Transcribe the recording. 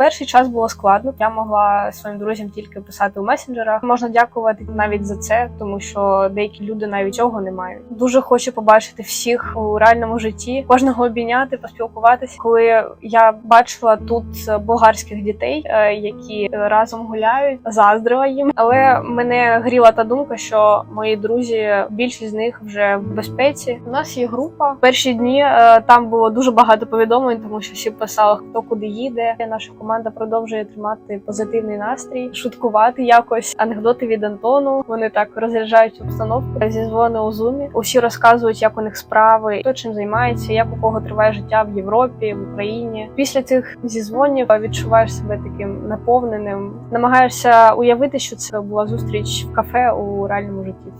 перший час було складно. Я могла своїм друзям тільки писати у месенджерах. Можна дякувати навіть за це, тому що деякі люди навіть цього не мають. Дуже хочу побачити всіх у реальному житті, кожного обійняти, поспілкуватися. Коли я бачила тут болгарських дітей, е, які разом гуляють, заздрила їм. Але мене гріла та думка, що мої друзі, більшість з них вже в безпеці. У нас є група. Перші дні е, там було дуже багато повідомлень, тому що всі писали, хто куди їде. Наша команда продовжує тримати позитивний настрій, шуткувати якось. Анекдоти від Антону. Вони так розряджають обстановку. Зізвони у зумі. Усі розказують, як у них справи, хто чим займається, як у кого триває життя в Європі, в Україні. Після цих зізвонів відчуваєш себе таким наповненим. Намагаєшся уявити, що це була зустріч в кафе у реальному житті.